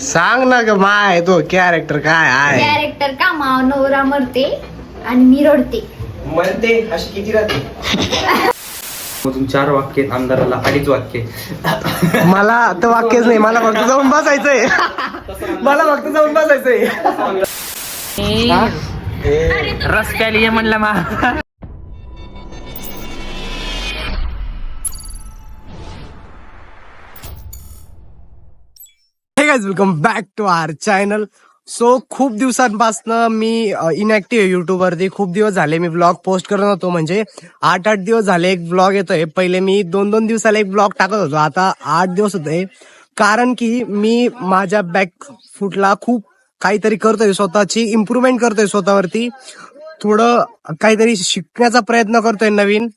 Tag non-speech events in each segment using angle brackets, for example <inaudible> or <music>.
सांग ना ग माय तो कॅरेक्टर काय आहे? कॅरेक्टर का? मा नवरा मरते आणि मी रडते म्हणते अशी किती राहते? मधून चार वाक्य आमदाराला अडीच वाक्य मला तर वाक्यच नाही मला फक्त जाऊन बसायचंय. मला फक्त जाऊन बसायचंय. रस्त्याला ये म्हणलं मा. हे guys welcome back to our channel so खूप दिवसांपासनं मी इनॅक्टिव्ह युट्यूबवरती खूप दिवस झाले मी ब्लॉग पोस्ट करत होतो म्हणजे आठ आठ दिवस झाले एक ब्लॉग येतोय. पहिले मी दोन दोन दिवसाला एक ब्लॉग टाकत होतो. आता आठ दिवस होते कारण की मी माझ्या बॅक फुटला खूप काहीतरी करतोय. स्वतःची इम्प्रुव्हमेंट करतोय स्वतःवरती. थोडं काहीतरी शिकण्याचा प्रयत्न करतोय नवीन.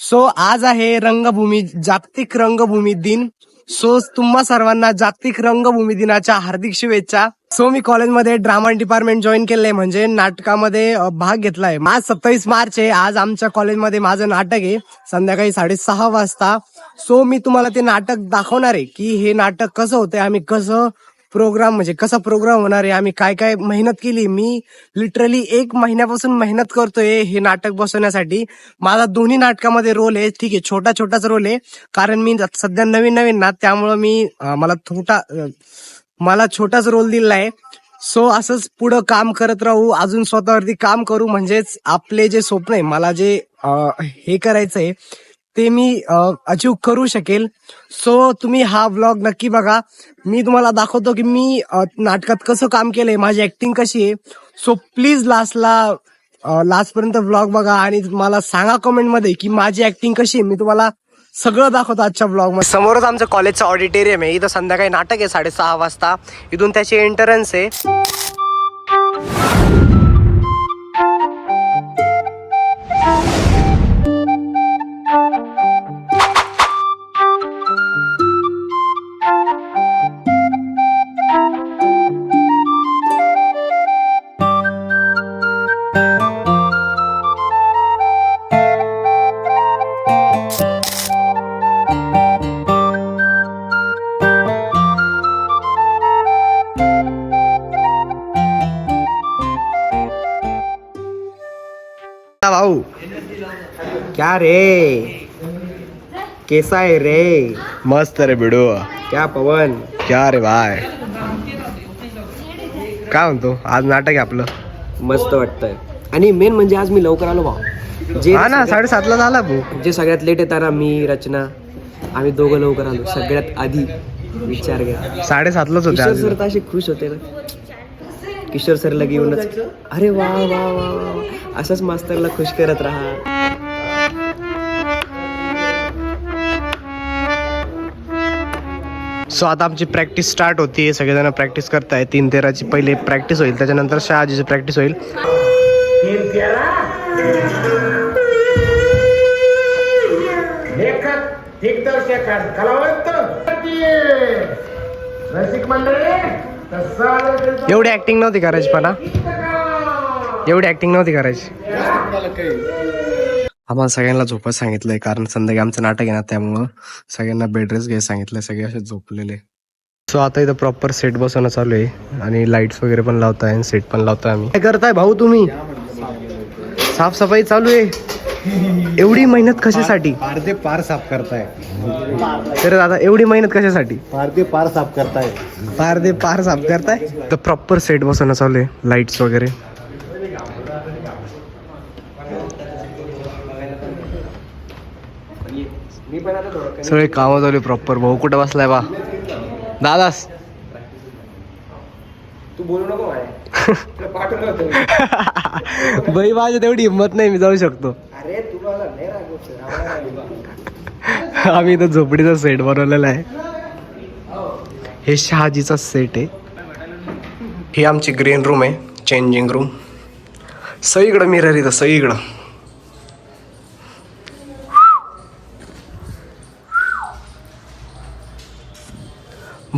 सो आज आहे रंगभूमी जागतिक रंगभूमी दिन. सो तुम्हा सर्वांना जागतिक रंगभूमी दिनाच्या हार्दिक शुभेच्छा. सो मी कॉलेजमध्ये ड्रामा डिपार्टमेंट जॉईन केलंय म्हणजे नाटकामध्ये भाग घेतलाय. आज सत्तावीस मार्च आहे आज आमच्या कॉलेजमध्ये माझं नाटक आहे संध्याकाळी साडेसहा वाजता. सो मी तुम्हाला ते नाटक दाखवणार आहे की हे नाटक कसं होतंय आम्ही कसं प्रोग्राम म्हणजे कसा प्रोग्राम होणार आहे आम्ही काय काय मेहनत केली मी लिटरली एक महिन्यापासून मेहनत करतोय हे नाटक बसवण्यासाठी. माझा दोन्ही नाटकामध्ये रोल आहे ठीक आहे छोटा छोटाच रोल आहे कारण मी सध्या नवीन नवीन ना त्यामुळं मी मला छोटा मला छोटाच रोल दिलेला आहे. सो असंच पुढं काम करत राहू अजून स्वतःवरती काम करू म्हणजेच आपले जे स्वप्न आहे मला जे अं, हे करायचंय ते मी अचीव करू शकेल. सो तुम्ही हा ब्लॉग नक्की बघा. मी तुम्हाला दाखवतो की मी नाटकात कसं काम केलंय माझी ऍक्टिंग कशी आहे. सो प्लीज लास्टला लास्ट पर्यंत ब्लॉग बघा आणि मला सांगा कमेंटमध्ये की माझी ऍक्टिंग कशी आहे. मी तुम्हाला सगळं दाखवतो आजच्या ब्लॉगमध्ये. समोरच आमचं कॉलेजचं ऑडिटोरियम आहे. इथं संध्याकाळी नाटक आहे साडेसहा वाजता. इथून त्याची एंटरन्स आहे. क्या रे? कैसा है रे? मस्त रे बिडू। क्या पवन? क्या रे भाय काय म्हणतो? आज नाटक आहे आपलं. मस्त वाटतंय. आणि मेन म्हणजे आज मी लवकर आलो भाऊ. जे हा ना साडेसातला झाला भाऊ. जे सगळ्यात लेट येताना मी रचना आम्ही दोघं लवकर आलो. सगळ्यात आधी विचार घ्या. साडेसातलाच होते किशोर. सर तर असे खुश होते ना. किशोर सरला घेऊनच अरे वा वा वा वा असंच मास्तरला खुश करत राहा. सो आता आमची प्रॅक्टिस स्टार्ट होती. सगळेजण प्रॅक्टिस करताय. तीन तेराची पहिले प्रॅक्टिस होईल. त्याच्यानंतर शहाजीची प्रॅक्टिस होईल. एवढी ऍक्टिंग नव्हती करायची पण. एवढी ऍक्टिंग नव्हती करायची. आम्हाला सगळ्यांना झोपत सांगितलंय कारण संध्याकाळी आमचं नाटक आहे ना त्यामुळं सगळ्यांना बेड रेस्ट घ्यायला सांगितलंय सगळे असे झोपलेले सो आता इथं प्रॉपर सेट बसवणं चालू आहे आणि लाईट्स वगैरे पण लावताय आणि सेट पण लावताय आम्ही. काय करताय भाऊ तुम्ही? साफसफाई चालू आहे. एवढी मेहनत कशासाठी? पारदे पार साफ करताय. तर दादा एवढी मेहनत कशासाठी? पारदे पार साफ करताय. पार दे पार साफ करताय? तर प्रॉपर सेट बसवणं चालू आहे लाईट्स वगैरे. सगळे कामं चालू प्रॉपर भाऊ कुठं बसलाय बा? दादास. तू बोलू नको <laughs> बाई माझ्या तेवढी हिंमत नाही मी जाऊ शकतो. अरे <laughs> आम्ही इथं झोपडीचा सेट बनवलेला आहे. हे शहाजीचा सेट आहे. ही आमची ग्रीन रूम आहे. चेंजिंग रूम सगळीकडं मिरर इथं सगळीकडं.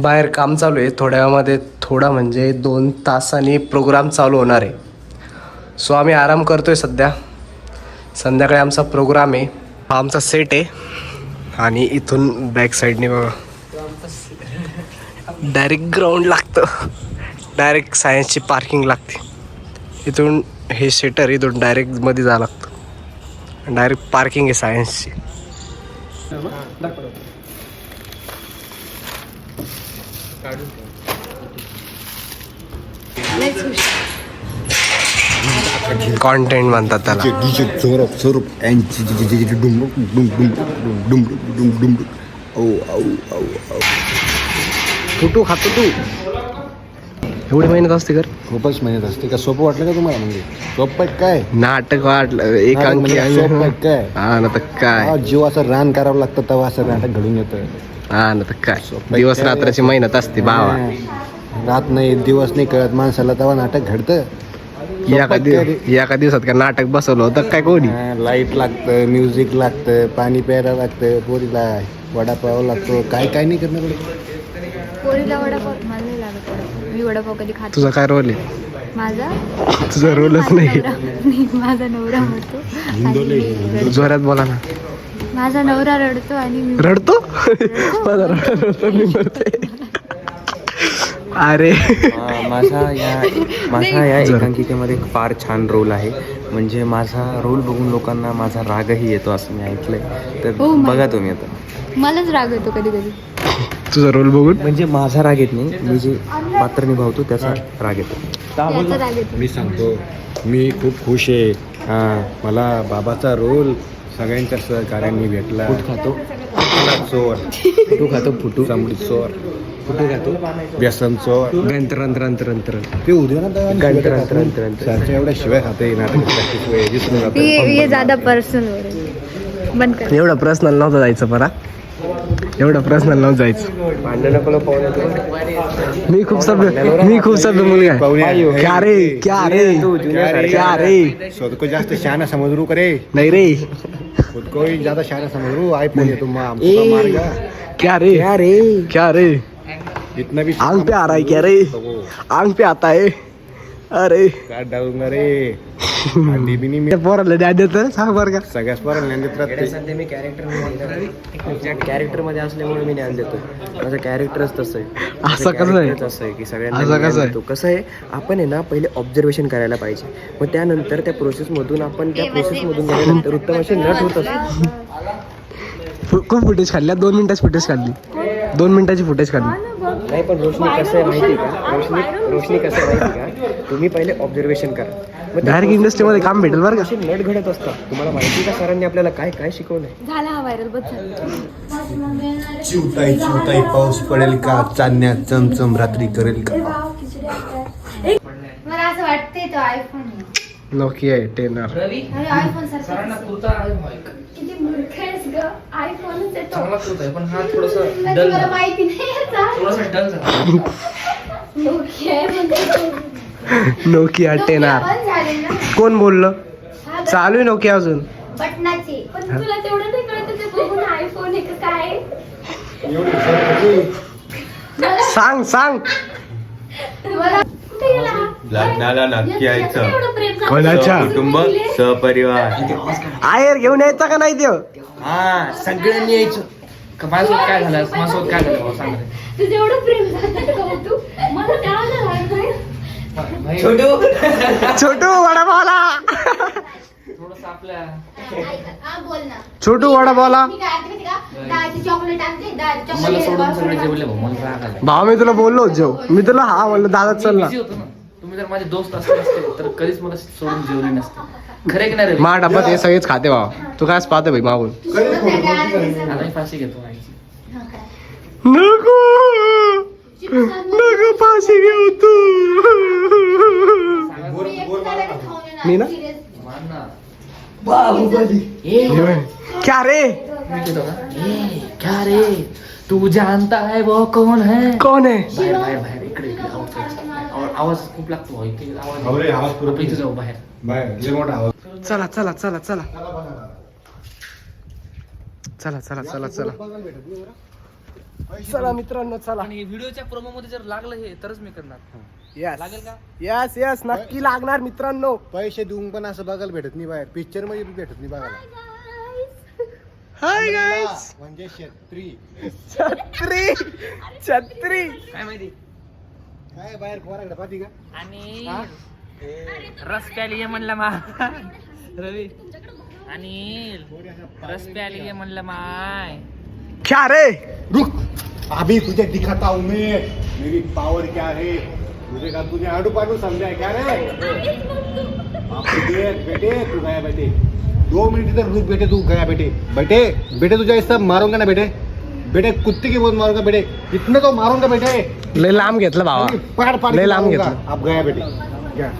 बाहेर काम चालू आहे. थोड्या वेळामध्ये थोडा म्हणजे दोन तासांनी प्रोग्राम चालू होणार आहे. सो आम्ही आराम करतो आहे सध्या. संध्याकाळी आमचा प्रोग्राम आहे. हा आमचा सेट आहे. आणि इथून बॅक साईडने बघा. डायरेक्ट ग्राउंड लागतं. डायरेक्ट सायन्सची पार्किंग लागते. इथून हे शेटर इथून डायरेक्टमध्ये जावं लागतं. डायरेक्ट पार्किंग आहे सायन्सची कॉन्टेंट म्हणतात त्याला. डुंबुक औ औ औ औ. फुटू खातो तू. एवढी मेहनत असते कर खूपच मेहनत असते. का सोपं वाटलं का तुम्हाला म्हणजे? सोपं आहे काय? नाटक वाटलं. एकांकी नाटक म्हणजे काय? हा ना तर काय जीव असं रान करावं लागतं तेव्हा असं नाटक घडून येतं. हा ना तर काय? दिवस रात्राची मेहनत असते भावा. रात नाही दिवस नाही कळत माणसाला तेव्हा नाटक घडतं. एका दिवस एका दिवसात काय नाटक बसवलं होतं काय कोणी? लाइट लागतं म्युझिक लागतं पाणी प्यायला लागतं पोरीला वडापाव लागतो काय काय नाही करणं पडतं. पोरीला वडापाव मला नाही लागत वडापाव. मी वडापाव कधी खात तुझा काय रोल आहे? माझा? तुझा रोलच माझा नाही. नवरा माझा नवरा म्हणतो. आणि मी रड- जोरात बोला ना. माझा नवरा रडतो आणि मी रडतो? माझा नवरा रडतो मी मरते. अरे. माझा या माझा या एकांकिकेमध्ये फार छान रोल आहे. म्हणजे माझा रोल बघून लोकांना माझा रागही येतो असं मी ऐकलंय. तर हो, मा- बघा तुम्ही आता. मलाच राग येतो कधी कधी तुझा रोल बघून? म्हणजे माझा राग येत नाही. मी जे पात्र निभावतो त्याचा राग येतो. त्याचा राग येतो. मी सांगतो. मी खूप खुश आहे. हां मला बाबाचा रोल सगळ्यांच्या सहकार्यांनी भेटला. खातो. चोर. फुटू खातो फुटू. चांबडी चोर. फुटू खातो. व्यसन चोर. रंतर रंतर रंतर रंतर ते उद्या ना गंतर, अंतर, अंतर, अंतर. एवढ्या शिवाय खाते. ये ज्यादा पर्सनल बंद कर. एवढं पर्सनल नव्हतं जायचं परा. एवढं पर्सनल नव्हतं जायचं. भांडण नको पाहून मी खूप सभ्य मी खूप सभ्य मुलगा क्या रे क्या रे क्या रे. को जास्त शहाणा समझ रू. करे नाही रे. खुद को ही ज़्यादा शायर समझ रू आईफोन है तुम मार गया। क्या रे? क्या रे? क्या रे? इतना भी आंग पे आ रहा है क्या रे? आंग पे आता है। अरे। क्या डालूँगा रे? पोराला द्या देत सांग बरं का. सगळ्याच पोरांना ज्ञान देत राहते. सध्या मी कॅरेक्टर कॅरेक्टरमध्ये असल्यामुळे मी ज्ञान देतो माझं कॅरेक्टरच तसं आहे. असं माझं कसं आहे? असं आहे की सगळ्यांना कसं आहे? कसं आहे? आपण आहे ना पहिले ऑब्झर्वेशन करायला पाहिजे. मग त्यानंतर त्या प्रोसेसमधून आपण त्या प्रोसेसमधून गेल्यानंतर उत्तम असे नट होत असतो. खूप फुटेज काढल्या दोन मिनिटाची फुटेज काढली. दोन मिनिटाची फुटेज काढली. नाही पण रोशनी कसं आहे माहिती आहे का? रोशनी रोशनी कसं आहे माहिती आहे का? तुम्ही पहिले ऑब्झर्वेशन करा. डायरेक्ट इंडस्ट्रीमध्ये काम भेटेल बरं का? नट घडत असतात. तुम्हाला माहिती आहे का सरांनी आपल्याला काय काय शिकवलंय? झाला हा व्हायरल झाला. चिवताई चिवताई पाऊस पडेल का? चांदण्या चमचम रात्री करेल का? मला असं वाटतंय तो आयफोन आहे. नोकिया टेनर अरे आयफोन सारखा किती मूर्ख आहेस ग. आयफोनच येतो पण हा थोडासा मला माहिती नाही याचा. थोडासा डल झाला. Nokia आहे म्हणजे. <laughs> नोकिया Nokia टेनर बंद झाले ना. कोण बोललं? हा चालू आहे नोकिया अजून. बटनाचे. पण तुला तेवढं नाही कळत ते बघून आयफोन आहे का काय? मला- सांग सांग. मला कुठे गेला? हा? लग्नाला नक्की याचं- यायचं. याचं एवढं प्रेम झालं. कोणाच्या? कुटुंब सहपरिवार. आयर घेऊन यायचा का नाही देव हा सगळ्यांनी यायचं. का माझ्यासोबत काय झालं? माझ्यासोबत काय झालं? भाऊ सांग रे. तुझं एवढं प्रेम झालं का तू? मला छोटू? छोटू वडा बोला छोटू वडा बोला भाव मी तुला बोललो जो मी तुला हा बोललो दादा चल ना. तुम्ही जर माझे दोस्त असते तर कधीच मला सोडून जेवले नसते. खरे की नाही मा डब्बा ते सगळेच खाते भाऊ. तू काय पाहते भाई मागून? फाशी घेतो नको! नको फाशी घेऊ तू. मी ना? मान ना क्या रे? क्या रे? तू जानता है वो कौन है? कोण आहे बाहेर बाहेर बाहेर इकडे इकडे आवाज आवाज- आवाज. खूप लागतो इथे आवाज अरे, आवाज पुरत आपण इथे जाऊ बाहेर. चला चला चला चला. चला चला चला चला चला मित्रांनो चला. आणि व्हिडिओच्या प्रोमो मध्ये जर लागलं हे तरच मी करणार. यस लागेल का? यस यस नक्की लागणार मित्रांनो. पैसे देऊन पण असं बघायला भेटत नाही बाहेर. पिक्चरमध्ये बी भेटत नाही बघायला. हाय गाईस म्हणजे शेतकरी छत्री. <laughs> <laughs> छत्री. काय माहिती? काय बाहेर पोराकडे पाहती का? आणि हा? रस प्याली म्हणलं मा. रवी. आणि रस प्याली म्हणलं माय. क्या रे? रुक। अभी तुझे दिखाता हूँ मैं। मेरी पावर क्या है? तुझे का तुझे आडू पाडू समझा क्या रे? देख बेटे तू गया बेटे। दो मिनट इधर रुक बेटे तू गया बेटे। बेटे बेटे तुझे ऐसा मारूँगा ना बेटे? बेटे कुत्ते की बोल मारूँगा बेटे। इतने तो मारूँगा बेटे। लय लांब घेतलं भावा। पाड़ पाड़ के लांब. घेतलं. अब गया बेटे। गया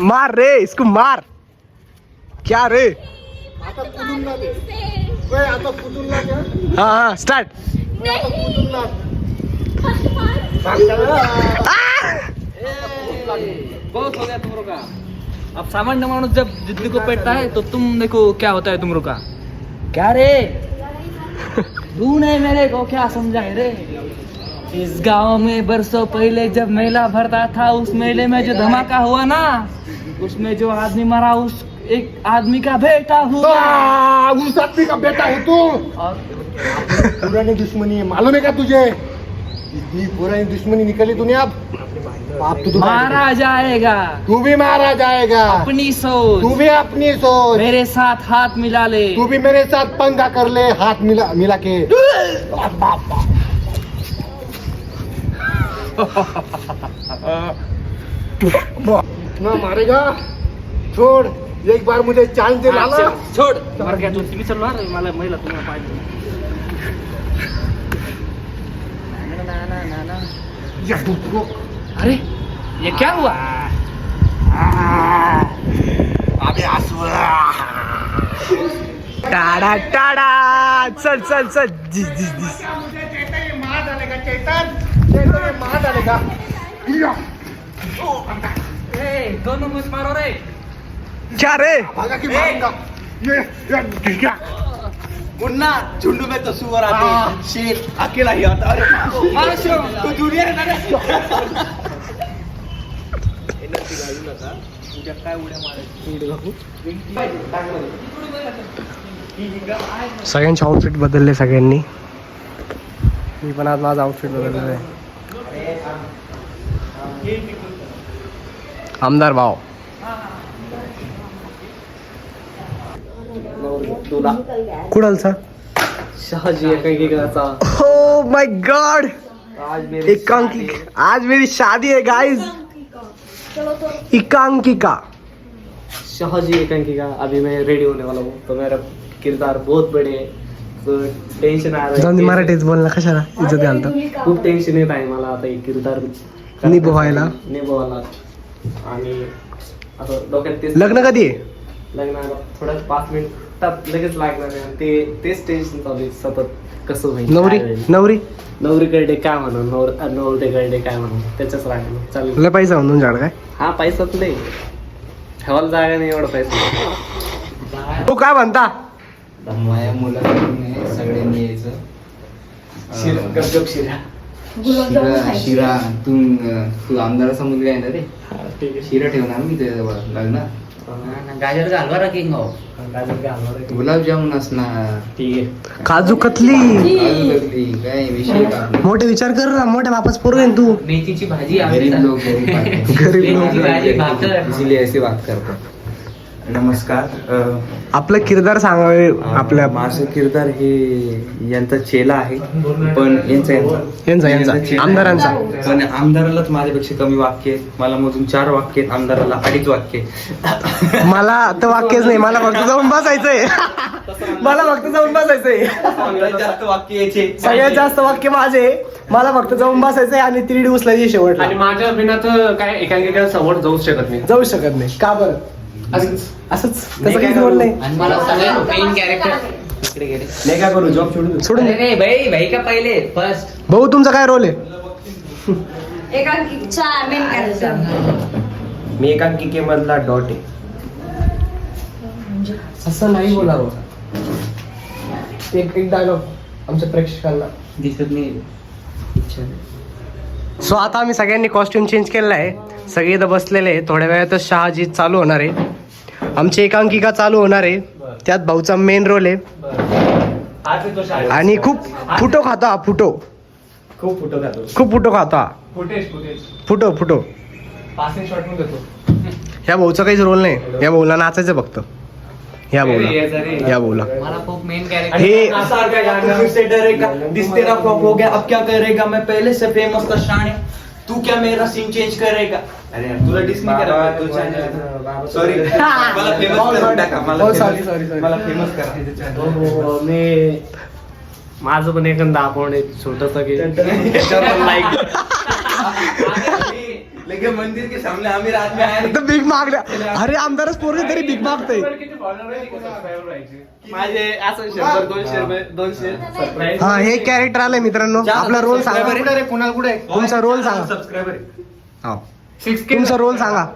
मार रे इसको मार। क्या रे? दे ओए, आता कुदून ना दे हा हा स्टार्ट बहुत हो गया तुम का अब सामान्य मानुस जब जिद्दी को पेटता है तो तुम देखो क्या होता है तुम का। क्या रे? <laughs> तू नहीं मेरे को क्या समझाए रे? इस गाँव में बरसों पहले जब मेला भरता था उस मेले में जो धमाका हुआ ना उसमें जो आदमी मरा उस एक आदमी का बेटा हुआ। उस आदमी का बेटा हो तू। और पुरानी दुश्मनी है मालूम है क्या तुझे? इतनी पुरानी दुश्मनी निकली तूने अब। आप तो मारा जाएगा। तू भी मारा जाएगा। अपनी सोच। तू भी अपनी सोच। मेरे साथ हाथ मिला ले। तू भी मेरे साथ पंगा कर ले हाथ मिला मिला के। <laughs> बाप, बाप, इतना मारेगा? छोड़ एक बार मुझे चांस दे लाला. छोड. मर गया तू मी चलणार मला महिला तुम्हाला पाहिजे. या, रुक, रुक. अरे ये क्या हुआ? टाडा टाडा. चल चल चल. जिस जिस जिस मुझे चेतन चेतन. दोनों मुझ मारो रे. क्या रे. भागा की मारूंगा ये ये, ठीक मुन्ना झुंड में तो सुअर आते हाँ। हैं शेर अकेला ही आता. है अरे मारो. शिव. तू दुनिया है ना रे? सगळ्यांचे आउटफिट बदलले सगळ्यांनी. मी पण आज माझं आउटफिट बदललेलं आहे आमदार भाव कुडालचा? शहाजी एकांकिकाचा हो माय गॉड आज मेरे एकांकी आज मेरी शादी है गाइस एकांकिका. शाहजी एकांकिका अभी मैं रेडी होने वाला हूँ तो मेरा किरदार बहुत बड़े है तो टेंशन आ रहा जाऊन दे, है मराठीत बोल ना कशाला? इज्जत घालतो. खूप टेन्शन येत आहे मला आता हे किरदार. निभवायला? निभवायला. आणि असं डोक्यात तेच लग्न कधी आहे? लग्नाला थोडं पाच मिनिटात लगेच लागणार आहे. आणि ते तेच टेन्शन चालू आहे सतत. कसं होईल नवरी? काय होईल. नवरी? नवरीकडे काय म्हणू नवर नवरीकडे काय म्हणू त्याच्याच राहिलं चालेल. लय पैसा म्हणून झाड काय? हा पैसाच नाही. ठेवायला जागा नाही एवढा पैसा. तू काय म्हणता? माझ्या मुलाकडून सगळ्यांनी यायचं. शिरा गपगप शिरा. शिरा शिरा तू तू आमदाराचा मुलगा आहे ना रे? हा, शिरा ठेवणार मी लग्न. गाजर हलवा रा किंग गाजर काय आणणार आहे? गुलाबजामुन असणार. ठीक आहे. काजू कतली. काजू कतली, काय विषय का मोठे विचार कर ना मोठ्या आहे ना तू. मेथीची भाजी गरीब लोक गरीब लोक. भाजी भाकर. ऐसे बात करतो नमस्कार. आपलं किरदार सांगावे आपल्या माझं किरदार हे यांचा चेला आहे पण यांचा यांचा यांचा. आमदारांचा. पण आमदारालाच माझ्यापेक्षा कमी वाक्य आहेत मला मोजून चार वाक्य आहेत. आमदाराला अडीच वाक्य. मला तर वाक्यच नाही. मला फक्त जाऊन बसायचंय. मला फक्त जाऊन बसायचंय. सगळ्यात जास्त वाक्य याचे. सगळ्यात जास्त वाक्य माझे. मला फक्त जाऊन बसायचंय आणि तिरडी उचलायची शेवटला. आणि माझ्या बिना तर काय एकांकिका समोर जाऊच शकत नाही. जाऊ शकत नाही. का बरं? असंच. त्याचं काही बोल नाही. आणि मला सगळ्यात मेन कॅरेक्टर इकडे गेले. नाही काय करू? जॉब सोडून सोडून दे. अरे भाई भाई का पहिले? फर्स्ट भाऊ तुमचा काय रोल आहे? चार मेन कॅरेक्टर मी एकांकिके मधला डॉट आहे. असं नाही बोलावं. एक एक डायलॉग आमच्या प्रेक्षकांना. दिसत नाही. सो आता आम्ही सगळ्यांनी कॉस्ट्युम चेंज केलेला आहे. सगळे इथं बसलेले आहे. थोड्या वेळातच शहाजी चालू होणार आहे. आमची एकांकिका चालू होणार आहे. त्यात भाऊचा मेन रोल आहे. आणि खूप फुटो खातो हा फुटो. खूप फोटो खातो. खूप फुटो खातो. हा फुटेज फुटेज. फुटो फुटो. ह्या भाऊचा काहीच रोल नाही. या भाऊला नाचायचं फक्त. या खूप मेन कॅरेक्टर हे दिस तेरा फ्लॉप हो गया. अब क्या करेगा? मैं पहले से फेमस था शान तू क्या मेरा सीन चेंज करेगा? अरे यार, तुला डिस नाही करा तू चॅनल सॉरी <laughs> मला फेमस करून टाका मला सॉरी सॉरी सॉरी मला फेमस करा. हो, मी माझं पण अकाउंट आहे छोटस की लाईक <laughs> लेकिन मंदिर के सामने आमिर आदमी आया बिग मागल्या अरे आमदारच पोरगे तरी बिग मागतोय. माझे असं शंभर दोनशे रुपये दोनशे हा. हे कॅरेक्टर आलंय मित्रांनो. आपला रोल सांगा. कुणाल कुठे तुमचा रोल सांगा. सबस्क्रायबर हा. तुमचा रोल सांगा.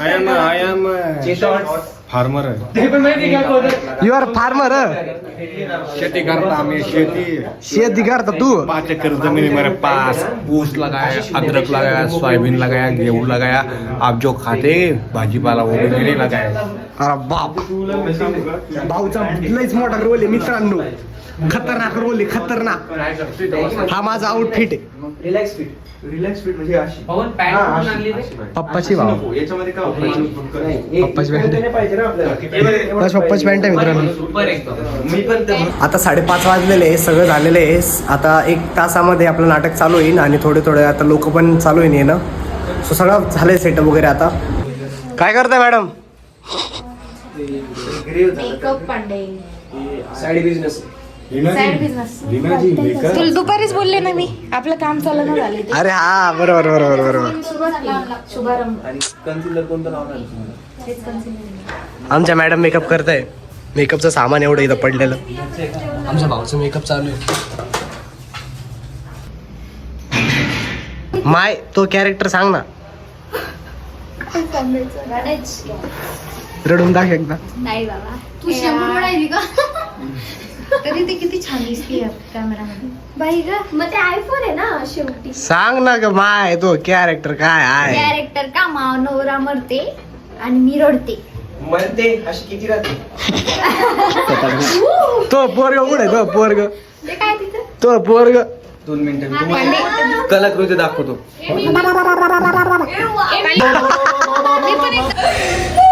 I am I am farmer you are farmer शेती करता आम्ही शेती शेती करता तू पाँच एकड़ जमीन है मेरे पास ऊस लगाया अदरक लगाया सोयाबीन लगाया गेहूं लगाया आप जो खाते भाजीपाला वो भी मैंने लगाया अरे बाप भाऊचा लईच मोठा रोल आहे मित्रांनो खतरनाक रोल आहे खतरनाक हा माझा आउटफिट आहे रिलॅक्स फिट रिलॅक्स फिट म्हणजे अशी पवन पॅन्ट कुठून आणली रे? पप्पाची नको, याच्यामध्ये काय? पप्पाची आहे. ना पप्पाची पॅन्ट आहे मित्रांनो सुपर एकदम मी पण ते आता साडेपाच वाजलेले आहे सगळं झालेलं आहे आता एक तासामध्ये आपलं नाटक चालू होईल आणि थोडे थोडे आता लोक पण चालू होईल येणं सो सगळं झालंय सेटअप वगैरे आता काय करताय madam makeup Pande side business तुला दुपारीच बोलले ना मी. आपलं काम चालू ना झाले ते. अरे हा बरोबर बरोबर बरोबर शुभारंभ. आमच्या मॅडम मेकअप करताय. मेकअपचं सामान एवढं इथं पडलेलं. आमच्या भाऊचं मेकअप चालू आहे. माय तो कॅरेक्टर सांग ना. गणेश. रडून दाख एकदा. नाही बाबा. तू शंभर का तरी ते किती छान दिसते कॅमेरामध्ये बाई ग मग ते आयफोन आहे ना शेवटी सांग ना ग माय तो कॅरेक्टर काय आहे कॅरेक्टर का माव नवरा मरते आणि मी रडते म्हणते अशी किती राहते तो पोरग कुठे तो पोरग ते काय तिथं तो पोरग दोन मिनिटं मी तुम्हाला कलाकृती दाखवतो मी पण एक-